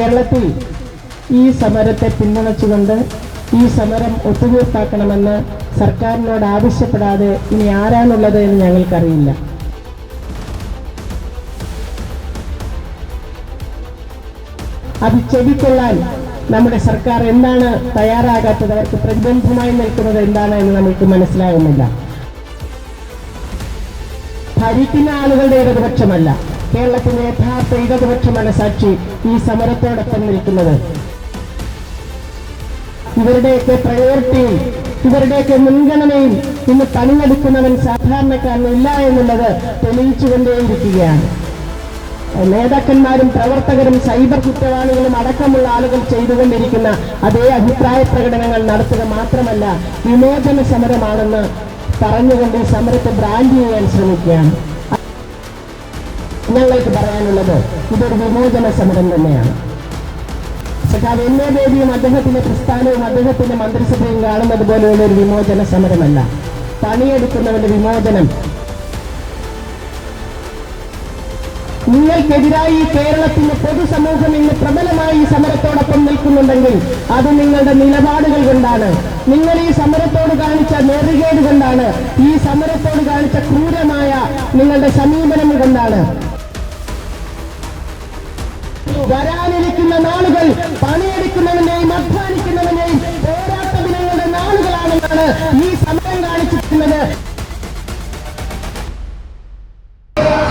കേരളത്തിൽ ഈ സമരത്തെ പിന്തുണച്ചുകൊണ്ട് ഈ സമരം ഒത്തുതീർപ്പാക്കണമെന്ന് സർക്കാരിനോട് ആവശ്യപ്പെടാതെ ഇനി ആരാണുള്ളത് എന്ന് ഞങ്ങൾക്കറിയില്ല. അത് ചെവിക്കൊള്ളാൻ നമ്മുടെ സർക്കാർ എന്താണ് തയ്യാറാകാത്തത് അവർക്ക് പ്രതിബന്ധമായി നിൽക്കുന്നത് എന്താണ് എന്ന് നമുക്ക് മനസ്സിലാകുന്നില്ല ഭരിക്കുന്ന ആളുകളുടെ ഇടതുപക്ഷമല്ല. കേരളത്തിലെ യഥാർത്ഥ ഇടതുപക്ഷ മനസാക്ഷി ഈ സമരത്തോടൊപ്പം നിൽക്കുന്നത്. ഇവരുടെയൊക്കെ പ്രയോറിറ്റിയും ഇവരുടെയൊക്കെ മുൻഗണനയും ഇന്ന് പണിയെടുക്കുന്നവൻ സാധാരണക്കാരനില്ല എന്നുള്ളത് തെളിയിച്ചുകൊണ്ടേയിരിക്കുകയാണ്. നേതാക്കന്മാരും പ്രവർത്തകരും സൈബർ കുറ്റവാളികളും അടക്കമുള്ള ആളുകൾ ചെയ്തുകൊണ്ടിരിക്കുന്ന അതേ അഭിപ്രായ പ്രകടനങ്ങൾ നടത്തുക മാത്രമല്ല വിമോചന സമരമാണെന്ന് പറഞ്ഞുകൊണ്ട് സമരത്തെ ബ്രാൻഡ് ചെയ്യാൻ ശ്രമിക്കുകയാണ്. ഞങ്ങൾക്ക് പറയാനുള്ളത് ഇതൊരു വിമോചന സമരം തന്നെയാണ്. സഖാവ് എൻ എ ബേബിയും അദ്ദേഹത്തിന്റെ പ്രസ്ഥാനവും അദ്ദേഹത്തിന്റെ മന്ത്രിസഭയും കാണുന്നത് പോലെയുള്ള ഒരു വിമോചന സമരമല്ല. പണിയെടുക്കുന്നവന്റെ വിമോചനം. നിങ്ങൾക്കെതിരായി കേരളത്തിന്റെ പൊതുസമൂഹം ഇന്ന് പ്രബലമായി സമരത്തോടൊപ്പം നിൽക്കുന്നുണ്ടെങ്കിൽ അത് നിങ്ങളുടെ നിലപാടുകൾ കൊണ്ടാണ്. നിങ്ങൾ ഈ സമരത്തോട് കാണിച്ച നെറുകേട് കൊണ്ടാണ്. ഈ സമരത്തോട് കാണിച്ച ക്രൂരമായ നിങ്ങളുടെ സമീപനം കൊണ്ടാണ്. വരാനിരിക്കുന്ന നാളുകൾ പണിയെടുക്കുന്നവന്റെയും അധ്വാനിക്കുന്നവന്റെയും പോരാട്ട നാളുകളാണെന്നാണ് ഈ സമയം കാണിച്ചിരിക്കുന്നത്.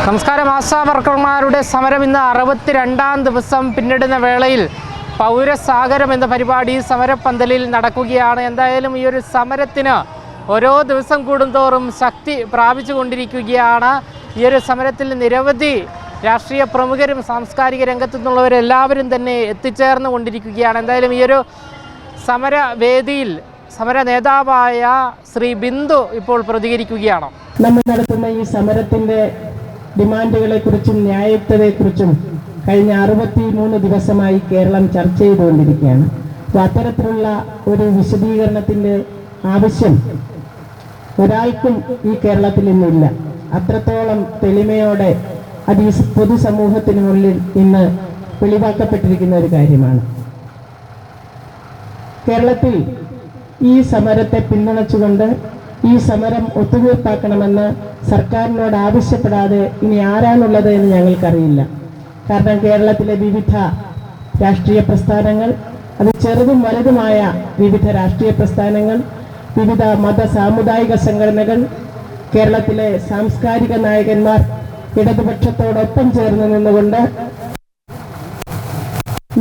നമസ്കാരം. ആശാ വർക്കർമാരുടെ സമരം ഇന്ന് അറുപത്തിരണ്ടാം ദിവസം പിന്നിടുന്ന വേളയിൽ പൗരസാഗരം എന്ന പരിപാടി സമരപ്പന്തലിൽ നടക്കുകയാണ്. എന്തായാലും ഈ ഒരു സമരത്തിന് ഓരോ ദിവസം കൂടുന്തോറും ശക്തി പ്രാപിച്ചു കൊണ്ടിരിക്കുകയാണ് ഈ ഒരു സമരത്തിൽ നിരവധി രാഷ്ട്രീയ പ്രമുഖരും സാംസ്കാരിക രംഗത്തു നിന്നുള്ളവരെല്ലാവരും തന്നെ എത്തിച്ചേർന്ന് കൊണ്ടിരിക്കുകയാണ് എന്തായാലും ഈ ഒരു സമരവേദിയിൽ സമര നേതാവായ ശ്രീ ബിന്ദു ഇപ്പോൾ പ്രതികരിക്കുകയാണ്. നമ്മൾ നടത്തുന്ന ഈ സമരത്തിന്റെ ഡിമാൻഡുകളെ കുറിച്ചും ന്യായത്വത്തെക്കുറിച്ചും കഴിഞ്ഞ അറുപത്തി മൂന്ന് ദിവസമായി കേരളം ചർച്ച ചെയ്തുകൊണ്ടിരിക്കുകയാണ്. അപ്പോൾ അത്തരത്തിലുള്ള ഒരു വിശദീകരണത്തിന്റെ ആവശ്യം ഒരാൾക്കും ഈ കേരളത്തിൽ ഇന്നില്ല. അത്രത്തോളം തെളിമയോടെ അത് ഈ മുന്നിൽ ഇന്ന് വെളിവാക്കപ്പെട്ടിരിക്കുന്ന ഒരു കാര്യമാണ്. കേരളത്തിൽ ഈ സമരത്തെ പിന്തുണച്ചുകൊണ്ട് ഈ സമരം ഒത്തുതീർപ്പാക്കണമെന്ന് സർക്കാരിനോട് ആവശ്യപ്പെടാതെ ഇനി ആരാണുള്ളത് എന്ന് ഞങ്ങൾക്കറിയില്ല. കാരണം കേരളത്തിലെ വിവിധ രാഷ്ട്രീയ പ്രസ്ഥാനങ്ങൾ അത് ചെറുതും വലുതുമായ വിവിധ രാഷ്ട്രീയ പ്രസ്ഥാനങ്ങൾ വിവിധ മത സാമുദായിക സംഘടനകൾ കേരളത്തിലെ സാംസ്കാരിക നായകന്മാർ ഇടതുപക്ഷത്തോടൊപ്പം ചേർന്ന് നിന്നുകൊണ്ട്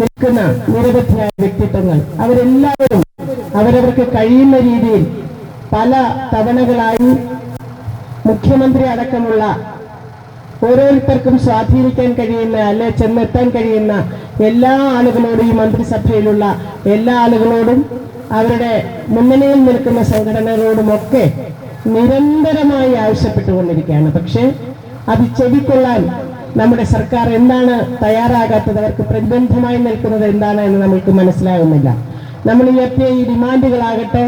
നിൽക്കുന്ന നിരവധിയായ വ്യക്തിത്വങ്ങൾ. അവരെല്ലാവരും അവരവർക്ക് കഴിയുന്ന രീതിയിൽ പല തവണകളായി മുഖ്യമന്ത്രി അടക്കമുള്ള ഓരോരുത്തർക്കും സ്വാധീനിക്കാൻ കഴിയുന്ന അല്ലെ ചെന്നെത്താൻ കഴിയുന്ന എല്ലാ ആളുകളോടും ഈ മന്ത്രിസഭയിലുള്ള എല്ലാ ആളുകളോടും അവരുടെ മുന്നണിയിൽ നിൽക്കുന്ന സംഘടനകളോടുമൊക്കെ നിരന്തരമായി ആവശ്യപ്പെട്ടുകൊണ്ടിരിക്കുകയാണ്. പക്ഷേ അത് ചെവിക്കൊള്ളാൻ നമ്മുടെ സർക്കാർ എന്താണ് തയ്യാറാകാത്തത്? അവർക്ക് പ്രതിബന്ധമായി നിൽക്കുന്നത് എന്താണ് എന്ന് നമ്മൾക്ക് മനസ്സിലാകുന്നില്ല. നമ്മൾ ഈ ഡിമാൻഡുകളാകട്ടെ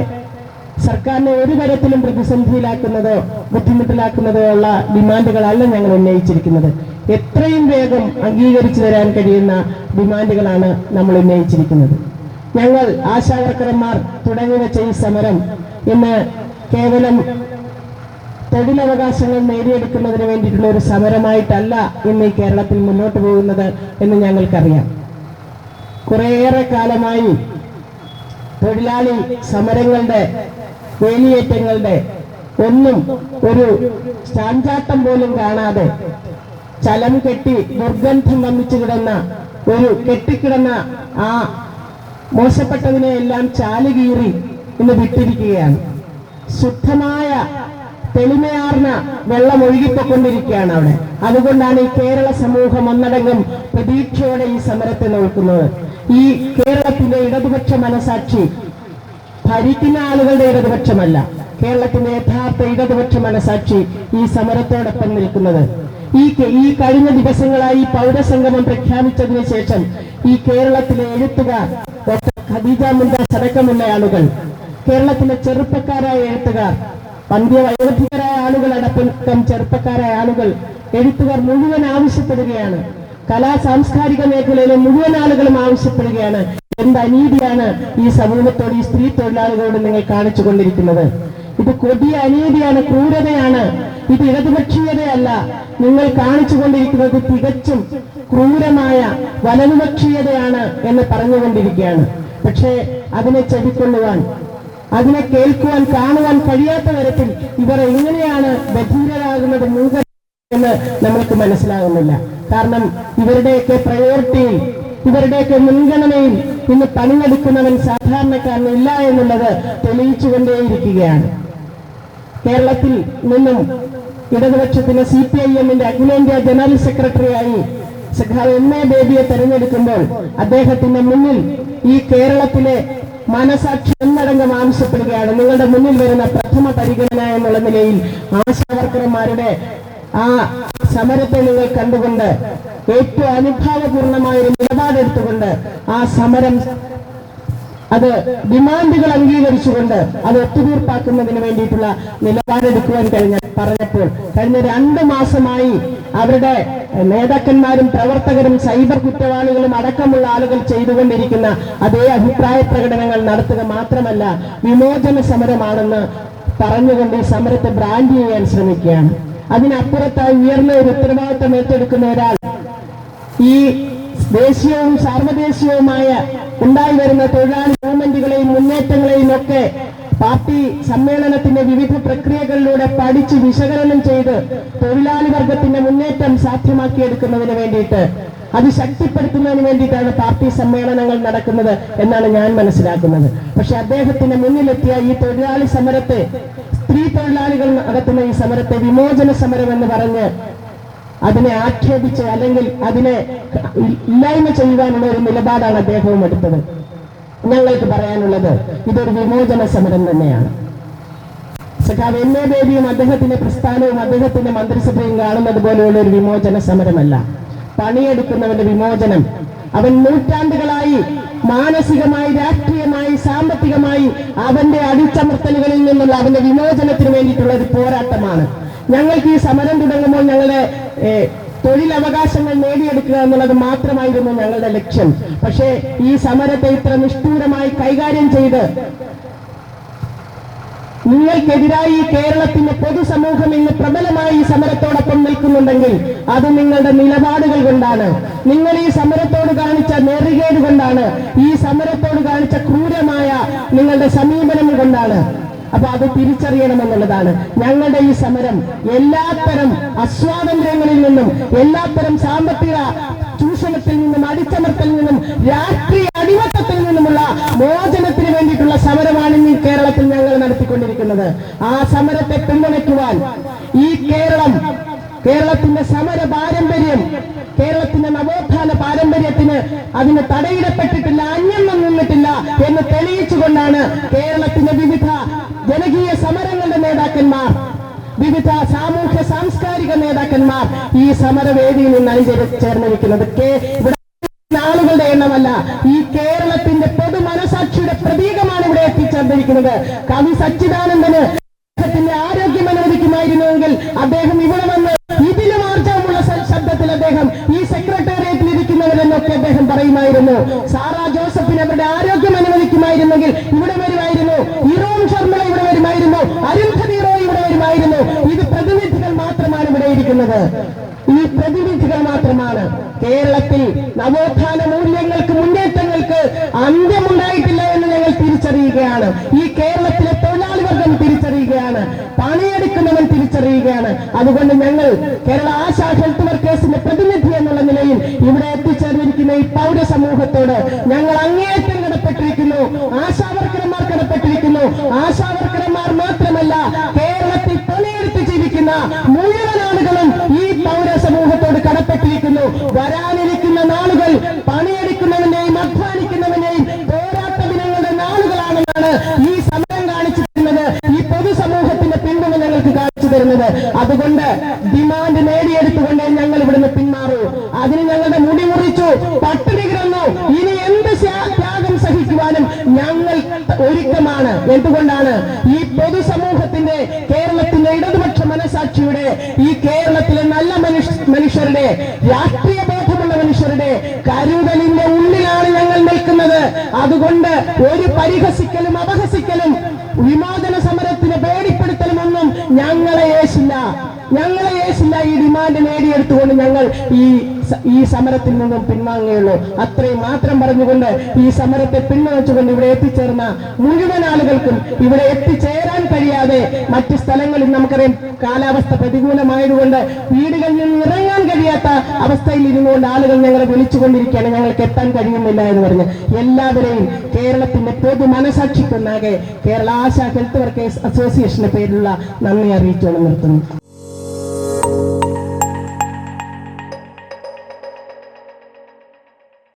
സർക്കാരിനെ ഒരു തരത്തിലും പ്രതിസന്ധിയിലാക്കുന്നതോ ബുദ്ധിമുട്ടിലാക്കുന്നതോ ഉള്ള ഡിമാൻഡുകളല്ല ഞങ്ങൾ ഉന്നയിച്ചിരിക്കുന്നത്. എത്രയും വേഗം അംഗീകരിച്ചു തരാൻ കഴിയുന്ന ഡിമാൻഡുകളാണ് നമ്മൾ ഉന്നയിച്ചിരിക്കുന്നത്. ഞങ്ങൾ ആശാവർക്കർമാർ തുടങ്ങി വെച്ച ഈ സമരം ഇന്ന് കേവലം തൊഴിലവകാശങ്ങൾ നേടിയെടുക്കുന്നതിന് വേണ്ടിയിട്ടുള്ള ഒരു സമരമായിട്ടല്ല ഇന്ന് ഈ കേരളത്തിൽ മുന്നോട്ട് പോകുന്നത് എന്ന് ഞങ്ങൾക്കറിയാം. കുറേയേറെ കാലമായി തൊഴിലാളി സമരങ്ങളുടെ വേലിയേറ്റങ്ങളുടെ ഒന്നും ഒരു ചാഞ്ചാട്ടം പോലും കാണാതെ ചലം കെട്ടി ദുർഗന്ധം വമിച്ചു കിടന്ന ഒരു കെട്ടിക്കിടന്ന ആ മോശപ്പെട്ടതിനെ എല്ലാം ചാലുകീറി ഇന്ന് വിട്ടിരിക്കുകയാണ്. ശുദ്ധമായ തെളിമയാർന്ന വെള്ളം ഒഴുകിപ്പോക്കൊണ്ടിരിക്കുകയാണ് അവിടെ. അതുകൊണ്ടാണ് ഈ കേരള സമൂഹം ഒന്നടങ്കം പ്രതീക്ഷയോടെ ഈ സമരത്തെ നോക്കുന്നത്. ഈ കേരളത്തിന്റെ ഇടതുപക്ഷ മനസാക്ഷി ഭരിക്കുന്ന ആളുകളുടെ ഇടതുപക്ഷമല്ല. കേരളത്തിന്റെ യഥാർത്ഥ ഇടതുപക്ഷ മനസാക്ഷി ഈ സമരത്തോടൊപ്പം നിൽക്കുന്നത്. ഈ ഈ കഴിഞ്ഞ ദിവസങ്ങളായി പൗരസംഗമം പ്രഖ്യാപിച്ചതിന് ശേഷം ഈ കേരളത്തിലെ എഴുത്തുകാർ ഡോക്ടർ ഖദീജ മുന്താസ് അടക്കമുള്ള ആളുകൾ കേരളത്തിലെ ചെറുപ്പക്കാരായ എഴുത്തുകാർ പന്ത്യവയോധികരായ ആളുകൾ അടക്കം ചെറുപ്പക്കാരായ ആളുകൾ എഴുത്തുകാർ മുഴുവൻ ആവശ്യപ്പെടുകയാണ്. കലാ സാംസ്കാരിക മേഖലയിലെ മുഴുവൻ ആളുകളും ആവശ്യപ്പെടുകയാണ്. എന്ത് അനീതിയാണ് ഈ സമൂഹത്തോട് ഈ സ്ത്രീ തൊഴിലാളികളോട് നിങ്ങൾ കാണിച്ചു കൊണ്ടിരിക്കുന്നത്? ഇത് കൊടിയ അനീതിയാണ് ക്രൂരതയാണ്. ഇത് ഇടതുപക്ഷീയതയല്ല. നിങ്ങൾ കാണിച്ചു കൊണ്ടിരിക്കുന്നത് തികച്ചും ക്രൂരമായ വലതുപക്ഷീയതയാണ് എന്ന് പറഞ്ഞുകൊണ്ടിരിക്കുകയാണ്. പക്ഷേ അതിനെ ചെവിക്കൊള്ളുവാൻ അതിനെ കേൾക്കുവാൻ കാണുവാൻ കഴിയാത്ത തരത്തിൽ ഇവർ എങ്ങനെയാണ് ബധീരരാകുന്നത് മൂക എന്ന് നമ്മൾക്ക് മനസ്സിലാകുന്നില്ല. കാരണം ഇവരുടെയൊക്കെ പ്രയോറിറ്റിയിൽ ഇവരുടെയൊക്കെ മുൻഗണനയിൽ ഇന്ന് പണിയെടുക്കുന്നവൻ സാധാരണക്കാരനില്ല എന്നുള്ളത് തെളിയിച്ചുകൊണ്ടേയിരിക്കുകയാണ്. കേരളത്തിൽ നിന്നും ഇടതുപക്ഷത്തിന് സി പി ഐ എമ്മിന്റെ അഖിലേന്ത്യാ ജനറൽ സെക്രട്ടറിയായി സഖാവ് എം എ ബേബിയെ തെരഞ്ഞെടുക്കുമ്പോൾ അദ്ദേഹത്തിന്റെ മുന്നിൽ ഈ കേരളത്തിലെ മനസാക്ഷി ഒന്നടങ്കം ആവശ്യപ്പെടുകയാണ് നിങ്ങളുടെ മുന്നിൽ വരുന്ന പ്രഥമ പരിഗണന എന്നുള്ള നിലയിൽ ആശാവർക്കർമാരുടെ ആ സമരത്തെ നിങ്ങൾ കണ്ടുകൊണ്ട് ഏറ്റവും അനുഭാവപൂർണമായ ഒരു നിലപാടെടുത്തുകൊണ്ട് ആ സമരം അത് ഡിമാൻഡുകൾ അംഗീകരിച്ചുകൊണ്ട് അത് ഒത്തുതീർപ്പാക്കുന്നതിന് വേണ്ടിയിട്ടുള്ള നിലപാടെടുക്കുവാൻ കഴിഞ്ഞ പറഞ്ഞപ്പോൾ കഴിഞ്ഞ രണ്ട് മാസമായി അവരുടെ നേതാക്കന്മാരും പ്രവർത്തകരും സൈബർ കുറ്റവാളികളും അടക്കമുള്ള ആളുകൾ ചെയ്തുകൊണ്ടിരിക്കുന്ന അതേ അഭിപ്രായ പ്രകടനങ്ങൾ നടത്തുക മാത്രമല്ല വിമോചന സമരമാണെന്ന് പറഞ്ഞുകൊണ്ട് ഈ സമരത്തെ ബ്രാൻഡ് ചെയ്യാൻ ശ്രമിക്കുകയാണ്. അതിനപ്പുറത്തായി ഉയർന്ന ഒരു ഉത്തരവാദിത്തം ഏറ്റെടുക്കുന്ന ഒരാൾ ഈ ദേശീയവും സാർവദേശീയവുമായ ഉണ്ടായി വരുന്ന തൊഴിലാളി മൂവ്മെന്റുകളെയും മുന്നേറ്റങ്ങളെയും ഒക്കെ പാർട്ടി സമ്മേളനത്തിന്റെ വിവിധ പ്രക്രിയകളിലൂടെ പഠിച്ച് വിശകലനം ചെയ്ത് തൊഴിലാളി വർഗത്തിന്റെ മുന്നേറ്റം സാധ്യമാക്കിയെടുക്കുന്നതിന് വേണ്ടിയിട്ട് അത് ശക്തിപ്പെടുത്തുന്നതിന് വേണ്ടിയിട്ടാണ് പാർട്ടി സമ്മേളനങ്ങൾ നടക്കുന്നത് എന്നാണ് ഞാൻ മനസ്സിലാക്കുന്നത്. പക്ഷെ അദ്ദേഹത്തിന്റെ മുന്നിലെത്തിയ ഈ തൊഴിലാളി സമരത്തെ സ്ത്രീ തൊഴിലാളികൾ നടത്തുന്ന ഈ സമരത്തെ വിമോചന സമരം എന്ന് പറഞ്ഞ് അതിനെ ആക്ഷേപിച്ച് അല്ലെങ്കിൽ അതിനെ ഇല്ലായ്മ ചെയ്യുവാനുള്ള ഒരു നിലപാടാണ് അദ്ദേഹവും എടുത്തത്. ഞങ്ങൾക്ക് പറയാനുള്ളത് ഇതൊരു വിമോചന സമരം തന്നെയാണ്. സഖാവ് എം എ ബേബിയും അദ്ദേഹത്തിന്റെ പ്രസ്ഥാനവും അദ്ദേഹത്തിന്റെ മന്ത്രിസഭയും കാണുന്നത് പോലെയുള്ള ഒരു വിമോചന സമരമല്ല. പണിയെടുക്കുന്നവന്റെ വിമോചനം അവൻ നൂറ്റാണ്ടുകളായി മാനസികമായി രാഷ്ട്രീയമായി സാമ്പത്തികമായി അവന്റെ അടിച്ചമർത്തലുകളിൽ നിന്നുള്ള അവന്റെ വിമോചനത്തിന് വേണ്ടിയിട്ടുള്ള ഒരു പോരാട്ടമാണ്. ഞങ്ങൾക്ക് ഈ സമരം തുടങ്ങുമ്പോൾ ഞങ്ങളുടെ തൊഴിലവകാശങ്ങൾ നേടിയെടുക്കുക എന്നുള്ളത് മാത്രമായിരുന്നു ഞങ്ങളുടെ ലക്ഷ്യം. പക്ഷേ ഈ സമരത്തെ ഇത്ര നിഷ്ഠൂരമായി കൈകാര്യം ചെയ്ത് നിങ്ങൾക്കെതിരായി കേരളത്തിന്റെ പൊതുസമൂഹം ഇന്ന് പ്രബലമായി ഈ സമരത്തോടൊപ്പം നിൽക്കുന്നുണ്ടെങ്കിൽ അത് നിങ്ങളുടെ നിലപാടുകൾ കൊണ്ടാണ്. നിങ്ങൾ ഈ സമരത്തോട് കാണിച്ച നെറികേട് കൊണ്ടാണ്. ഈ സമരത്തോട് കാണിച്ച ക്രൂരമായ നിങ്ങളുടെ സമീപനം കൊണ്ടാണ്. അപ്പൊ അത് തിരിച്ചറിയണമെന്നുള്ളതാണ്. ഞങ്ങളുടെ ഈ സമരം എല്ലാത്തരം അസ്വാതന്ത്ര്യങ്ങളിൽ നിന്നും എല്ലാത്തരം സാമ്പത്തിക ചൂഷണത്തിൽ നിന്നും അടിച്ചമർത്തലിൽ നിന്നും രാഷ്ട്രീയ അടിമത്തത്തിൽ നിന്നുമുള്ള മോചനത്തിന് വേണ്ടിയിട്ടുള്ള സമരമാണ് ഈ കേരളത്തിൽ ഞങ്ങൾ നടത്തിക്കൊണ്ടിരിക്കുന്നത്. ആ സമരത്തെ പിന്തുണയ്ക്കുവാൻ ഈ കേരളം കേരളത്തിന്റെ സമര പാരമ്പര്യം കേരളത്തിന്റെ നവോത്ഥാന പാരമ്പര്യത്തിന് അതിന് തടയിടപ്പെട്ടിട്ടില്ല അന്യം നിന്നിട്ടില്ല എന്ന് തെളിയിച്ചുകൊണ്ടാണ് കേരളത്തിന്റെ വിവിധ വിവിധ സാമൂഹ്യ സാംസ്കാരിക നേതാക്കന്മാർ ഈ സമരവേദിയിൽ നിന്ന് അണിചേർന്നിരിക്കുന്നത് കേ- ആളുകളുടെ എണ്ണമല്ല. ഈ കേരളത്തിന്റെ പൊതു മനസാക്ഷിയുടെ പ്രതീകമാണ് ഇവിടെ എത്തിച്ചേർന്നിരിക്കുന്നത്. കവി സച്ചിദാനന്ദന് അദ്ദേഹത്തിന്റെ ആരോഗ്യം അനുവദിക്കുമായിരുന്നുവെങ്കിൽ അദ്ദേഹം ഇവിടെ വന്ന് ഇതിലും ആർജവമുള്ള ശബ്ദത്തിൽ അദ്ദേഹം ഈ സെക്രട്ടേറിയറ്റിൽ ഇരിക്കുന്നവരെന്നൊക്കെ അദ്ദേഹം പറയുമായിരുന്നു. സാറാ ജോസഫിന് അവരുടെ ആരോഗ്യം അനുവദിക്കുമായിരുന്നെങ്കിൽ ഇവിടെ വരുമായിരുന്നു ഇറോം ശർമ്മ ഇവിടെ വരുമായിരുന്നു അരുന്ധതി റോയ് ഇവിടെ വരുമായിരുന്നു ഇത് പ്രതിനിധികൾ മാത്രമാണ് ഇവിടെ ഇരിക്കുന്നത് ഈ പ്രതിനിധികൾ മാത്രമാണ്. കേരളത്തിൽ നവോത്ഥാന മൂല്യങ്ങൾക്ക് മുന്നേറ്റങ്ങൾക്ക് അന്ത്യമുണ്ടായിട്ടില്ല എന്ന് ഞങ്ങൾ തിരിച്ചറിയുകയാണ്. ഈ കേരളത്തിലെ തൊഴിലാളി വർഗം തിരിച്ചറിയുകയാണ്. പണിയെടുക്കുന്നവൻ തിരിച്ചറിയുകയാണ്. അതുകൊണ്ട് ഞങ്ങൾ കേരള ആശാ ഹെൽത്ത് വർക്കേഴ്സിന്റെ പ്രതിനിധി എന്നുള്ള നിലയിൽ ഇവിടെ എത്തിച്ചേർന്നിരിക്കുന്ന ഈ പൗര സമൂഹത്തോട് ഞങ്ങൾ അങ്ങേയറ്റം കടപ്പെട്ടിരിക്കുന്നു. ആശാവർക്കർമാർ കടപ്പെട്ടിരിക്കുന്നു. ആശാവർക്കർമാർ മാത്രമല്ല കേരളത്തിൽ പണിയെടുത്ത് ജീവിക്കുന്ന മുഴുവൻ ആളുകളും ഈ പൗര സമൂഹത്തോട് കടപ്പെട്ടിരിക്കുന്നു. വരാനിരിക്കുന്ന നാളുകൾ പണിയെടുക്കുന്നവനെയും അധ്വാനിക്കുന്നവനെയും പോരാട്ട ദിനങ്ങളുടെ നാളുകളാണെന്നാണ് ഈ സമയം കാണിച്ചു തരുന്നത്. ഈ പൊതുസമൂഹത്തിന്റെ പിന്തുണ ഞങ്ങൾക്ക് കാണിച്ചു തരുന്നത്. അതുകൊണ്ട് ഡിമാൻഡ് നേടിയെടുത്തുകൊണ്ട് ഞങ്ങൾ ഇവിടുന്ന് പിന്മാറൂ. അതിന് ഞങ്ങളുടെ മുടി മുറിച്ചു പട്ടിണി കിടന്നു. ഇനി എന്ത് ത്യാഗം സഹിക്കുവാനും ഞങ്ങൾ ഒരുക്കമാണ്. എന്തുകൊണ്ടാണ്? ഈ ഇടതുപക്ഷ സാക്ഷിയുടെ ഈ കേരളത്തിലെ നല്ല മനുഷ്യരുടെ രാഷ്ട്രീയ ബോധമുള്ള മനുഷ്യരുടെ കരുതലിന്റെ ഉള്ളിലാണ് ഞങ്ങൾ നിൽക്കുന്നത്. അതുകൊണ്ട് ഒരു പരിഹസിക്കലും അപഹസിക്കലും വിമോചന സമരത്തിന് പേടിപ്പെടുത്തലും ഒന്നും ഞങ്ങളെ ഏശില്ല. ഞങ്ങളെ ഏശില്ല ഈ ഡിമാൻഡ് നേടിയെടുത്തുകൊണ്ട് ഞങ്ങൾ ഈ ഈ സമരത്തിൽ നിന്നും പിൻവാങ്ങുകയുള്ളൂ. അത്രയും മാത്രം പറഞ്ഞുകൊണ്ട് ഈ സമരത്തെ പിന്തുണച്ചുകൊണ്ട് ഇവിടെ എത്തിച്ചേർന്ന മുഴുവൻ ആളുകൾക്കും ഇവിടെ എത്തിച്ചേരാൻ കഴിയാതെ മറ്റു സ്ഥലങ്ങളിൽ നമുക്കറിയാം കാലാവസ്ഥ പ്രതികൂലമായതുകൊണ്ട് വീടുകളിൽ നിന്ന് ഇറങ്ങാൻ കഴിയാത്ത അവസ്ഥയിൽ ഇരുന്നുകൊണ്ട് ആളുകൾ ഞങ്ങളെ വിളിച്ചുകൊണ്ടിരിക്കുകയാണ്. ഞങ്ങൾക്ക് എത്താൻ കഴിയുന്നില്ല എന്ന് പറഞ്ഞ് എല്ലാവരെയും കേരളത്തിന്റെ പൊതു മനസാക്ഷിക്കൊന്നാകെ കേരള ആശാ ഹെൽത്ത് വർക്കേഴ്സ് അസോസിയേഷന്റെ പേരിലുള്ള നന്ദി അറിയിച്ചുകൊണ്ട് നിർത്തുന്നു.